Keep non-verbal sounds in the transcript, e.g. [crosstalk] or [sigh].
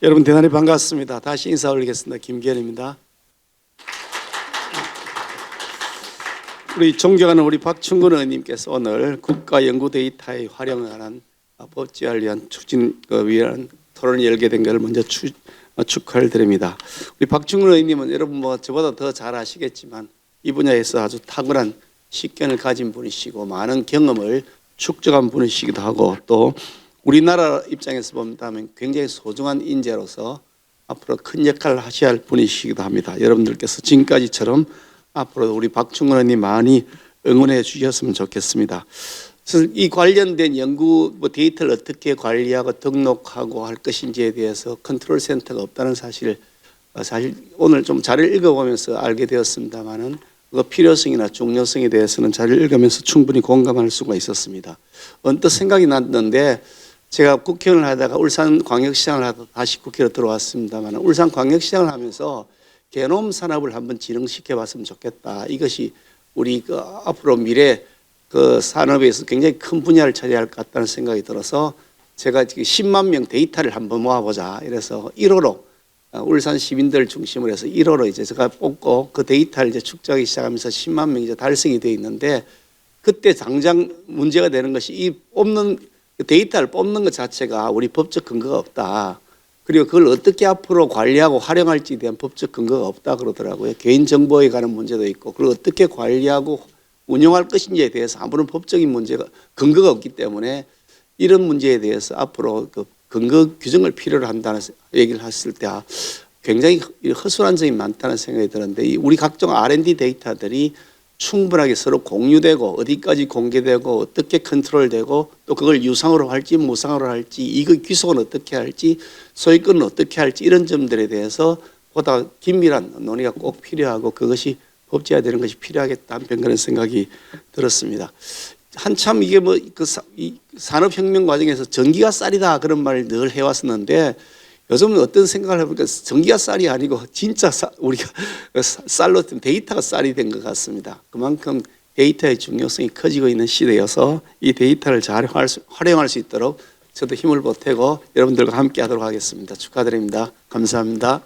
여러분 대단히 반갑습니다. 다시 인사 올리겠습니다. 김기현입니다. 우리 존경하는 우리 박충근 의원님께서 오늘 국가 연구 데이터의 관한 법제화를 위한 추진 그 위한 토론을 열게 된 것을 먼저 추, 어, 축하를 드립니다. 우리 박충근 의원님은 여러분 뭐 저보다 더 잘 아시겠지만 이 분야에서 아주 탁월한 식견을 가진 분이시고 많은 경험을 축적한 분이시기도 하고 또 우리나라 입장에서 본다면 굉장히 소중한 인재로서 앞으로 큰 역할을 하셔야 할 분이시기도 합니다. 여러분들께서 지금까지처럼 앞으로 우리 박충근 의원님 많이 응원해 주셨으면 좋겠습니다. 이 관련된 연구 뭐 데이터를 어떻게 관리하고 등록하고 할 것인지에 대해서 컨트롤 센터가 없다는 사실 어, 사실 오늘 좀 자료를 읽어보면서 알게 되었습니다만은 그 필요성이나 중요성에 대해서는 자료를 읽으면서 충분히 공감할 수가 있었습니다. 언뜻 생각이 났는데 제가 국회의원을 하다가 울산 광역시장을 하다 다시 국회로 들어왔습니다만 울산 광역시장을 하면서 개놈 산업을 한번 진흥시켜 봤으면 좋겠다. 이것이 우리 그 앞으로 미래 그 산업에서 굉장히 큰 분야를 차지할 것 같다는 생각이 들어서 제가 지금 10만 명 데이터를 한번 모아보자. 이래서 1호로 어, 울산 시민들 중심으로 해서 1호로 이제 제가 뽑고 그 데이터를 이제 축적하기 시작하면서 10만 명이 이제 달성이 되어 있는데 그때 당장 문제가 되는 것이 이 뽑는 그 데이터를 뽑는 것 자체가 우리 법적 근거가 없다. 그리고 그걸 어떻게 앞으로 관리하고 활용할지에 대한 법적 근거가 없다 그러더라고요. 개인 정보에 관한 문제도 있고 그걸 어떻게 관리하고 운영할 것인지에 대해서 아무런 법적인 문제가 근거가 없기 때문에 이런 문제에 대해서 앞으로 그 근거 규정을 필요로 한다는 얘기를 했을 때 아, 굉장히 허술한 점이 많다는 생각이 드는데 이 우리 각종 R&D 데이터들이 충분하게 서로 공유되고 어디까지 공개되고 어떻게 컨트롤되고 또 그걸 유상으로 할지 무상으로 할지 이거 귀속은 어떻게 할지 소유권은 어떻게 할지 이런 점들에 대해서 보다 긴밀한 논의가 꼭 필요하고 그것이 법제화되는 것이 필요하겠다 는 그런 생각이 들었습니다. 한참 이게 뭐 그 산업혁명 과정에서 전기가 쌀이다 그런 말을 늘 해왔었는데 요즘은 어떤 생각을 해보니까 전기가 쌀이 아니고 진짜 쌀, 우리가 [laughs] 쌀로 데이터가 쌀이 된 것 같습니다. 그만큼 데이터의 중요성이 커지고 있는 시대여서 이 데이터를 잘 활용할 수, 활용할 수 있도록 저도 힘을 보태고 여러분들과 함께 하도록 하겠습니다. 축하드립니다. 감사합니다.